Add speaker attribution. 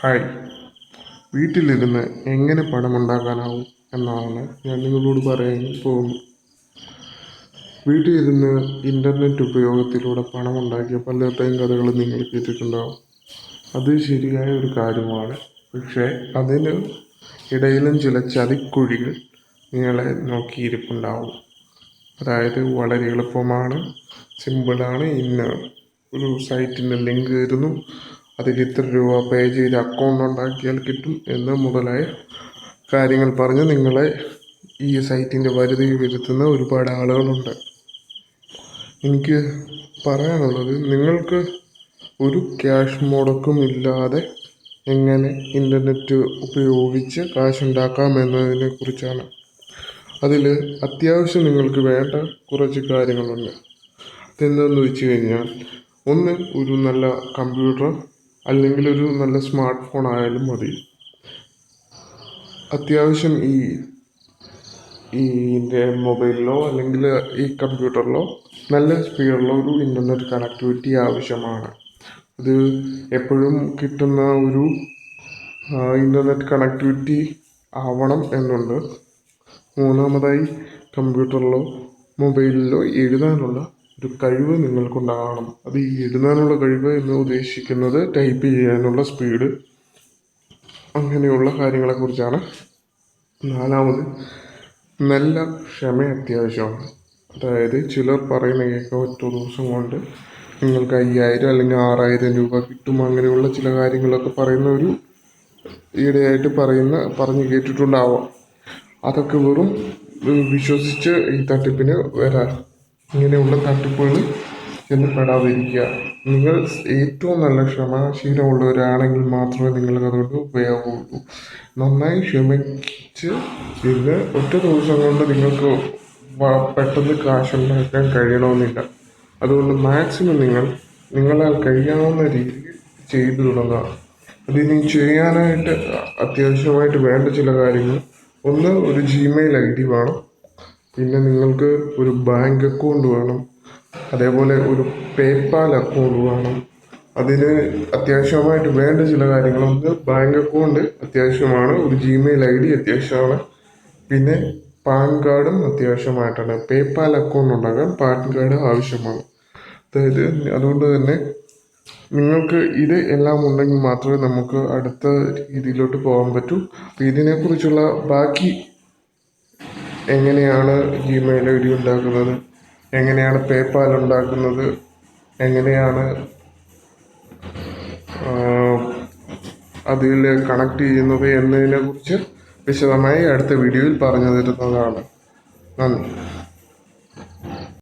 Speaker 1: Hi. വീട്ടിലിരുന്ന് എങ്ങനെ പണമുണ്ടാക്കാനാവും എന്നാണ് ഞാൻ നിങ്ങളോട് പറയാൻ പോകുന്നത്. വീട്ടിലിരുന്ന് ഇന്റർനെറ്റ് ഉപയോഗത്തിലൂടെ പണമുണ്ടാക്കിയ പലരുടെയും കഥകൾ നിങ്ങൾ കേട്ടിട്ടുണ്ടാവും. അത് ശരിയായ ഒരു കാര്യമാണ്. പക്ഷേ അതിന് ഇടയിലും ചില ചതിക്കുഴികൾ നിങ്ങളെ നോക്കിയിരിപ്പുണ്ടാവും. അതായത് വളരെ എളുപ്പമാണ് സിമ്പിളാണ് ഇന്ന ഒരു സൈറ്റിന്റെ ലിങ്ക് തരുന്നു അതിൽ ഇത്ര രൂപ പേ ചെയ്ത് അക്കൗണ്ട് ഉണ്ടാക്കിയാൽ കിട്ടും എന്ന് മുതലായ കാര്യങ്ങൾ പറഞ്ഞ് നിങ്ങളെ ഈ സൈറ്റിന്റെ വരുതിയിൽ വരുത്തുന്ന ഒരുപാട് ആളുകളുണ്ട്. എനിക്ക് പറയാനുള്ളത് നിങ്ങൾക്ക് ഒരു ക്യാഷ് മുടക്കും ഇല്ലാതെ എങ്ങനെ ഇന്റർനെറ്റ് ഉപയോഗിച്ച് കാശുണ്ടാക്കാം എന്നതിനെ കുറിച്ചാണ്. അതിൽ അത്യാവശ്യം നിങ്ങൾക്ക് വേണ്ട കുറച്ച് കാര്യങ്ങളുണ്ട്. അതെന്താണെന്ന് വെച്ച് കഴിഞ്ഞാൽ ഒന്ന് ഒരു നല്ല കമ്പ്യൂട്ടർ അല്ലെങ്കിൽ ഒരു നല്ല സ്മാർട്ട് ഫോൺ ആയാലും മതി. അത്യാവശ്യം ഈ ഈ ഇതിന്റെ മൊബൈലിലോ അല്ലെങ്കിൽ ഈ കമ്പ്യൂട്ടറിലോ നല്ല സ്പീഡുള്ള ഒരു ഇന്റർനെറ്റ് കണക്ടിവിറ്റി ആവശ്യമാണ്. ഇത് എപ്പോഴും കിട്ടുന്ന ഒരു ഇന്റർനെറ്റ് കണക്ടിവിറ്റി ആവണം എന്നുണ്ട്. മൂന്നാമതായി കമ്പ്യൂട്ടറിലോ മൊബൈലിലോ എഴുതാനുള്ള ഒരു കഴിവ് നിങ്ങൾക്കുണ്ടാകണം. അത് ഈ എഴുതാനുള്ള കഴിവ് എന്ന് ഉദ്ദേശിക്കുന്നത് ടൈപ്പ് ചെയ്യാനുള്ള സ്പീഡ് അങ്ങനെയുള്ള കാര്യങ്ങളെക്കുറിച്ചാണ്. നാലാമത് നല്ല ക്ഷമ അത്യാവശ്യമാണ്. അതായത് ചിലർ പറയുന്ന കേൾക്കാം ഒറ്റ ദിവസം കൊണ്ട് നിങ്ങൾക്ക് അയ്യായിരം അല്ലെങ്കിൽ ആറായിരം രൂപ കിട്ടും. അങ്ങനെയുള്ള ചില കാര്യങ്ങളൊക്കെ പറയുന്ന ഒരു ഈയിടെയായിട്ട് പറയുന്ന പറഞ്ഞു കേട്ടിട്ടുണ്ടാവാം. അതൊക്കെ വെറും വിശ്വസിച്ച് ഈ തട്ടിപ്പിന് വരാൻ ഇങ്ങനെയുള്ള തട്ടിപ്പുകൾ ചെന്ന് പെടാതിരിക്കുക. നിങ്ങൾ ഏറ്റവും നല്ല ക്ഷമാശീലമുള്ളവരാണെങ്കിൽ മാത്രമേ നിങ്ങൾക്ക് അതുകൊണ്ട് ഉപയോഗമുള്ളൂ. നന്നായി ക്ഷമിച്ച് ചെന്ന് ഒറ്റ ദിവസം കൊണ്ട് നിങ്ങൾക്ക് പെട്ടെന്ന് കാശുണ്ടാക്കാൻ കഴിയണമെന്നില്ല. അതുകൊണ്ട് മാക്സിമം നിങ്ങൾ നിങ്ങളാൽ കഴിയാവുന്ന രീതിയിൽ ചെയ്തു തുടങ്ങുക. അതിനി ചെയ്യാനായിട്ട് അത്യാവശ്യമായിട്ട് വേണ്ട ചില കാര്യങ്ങൾ. ഒന്ന് ഒരു ജിമെയിൽ ഐ ഡി വേണം. പിന്നെ നിങ്ങൾക്ക് ഒരു ബാങ്ക് അക്കൗണ്ട് വേണം. അതേപോലെ ഒരു പേപ്പാൽ അക്കൗണ്ട് വേണം. അതിന് അത്യാവശ്യമായിട്ട് വേണ്ട ചില കാര്യങ്ങൾ ഒന്ന് ബാങ്ക് അക്കൗണ്ട് അത്യാവശ്യമാണ്. ഒരു ജിമെയിൽ ഐ ഡി അത്യാവശ്യമാണ്. പിന്നെ പാൻ കാർഡും അത്യാവശ്യമായിട്ടാണ്. പേപ്പാൽ അക്കൗണ്ട് ഉണ്ടാക്കാൻ പാൻ കാർഡ് ആവശ്യമാണ്. അതായത് അതുകൊണ്ട് തന്നെ നിങ്ങൾക്ക് ഇത് എല്ലാം ഉണ്ടെങ്കിൽ മാത്രമേ നമുക്ക് അടുത്ത രീതിയിലോട്ട് പോകാൻ പറ്റൂ. അപ്പോൾ ഇതിനെക്കുറിച്ചുള്ള ബാക്കി എങ്ങനെയാണ് ജിമെയിൽ ഐ ഡി ഉണ്ടാക്കുന്നത്? എങ്ങനെയാണ് പേപ്പാൽ ഉണ്ടാക്കുന്നത്? എങ്ങനെയാണ് അതിൽ കണക്ട് ചെയ്യുന്നത് എന്നതിനെ കുറിച്ച് വിശദമായി അടുത്ത വീഡിയോയിൽ പറഞ്ഞു തരുന്നതാണ് നന്ദി.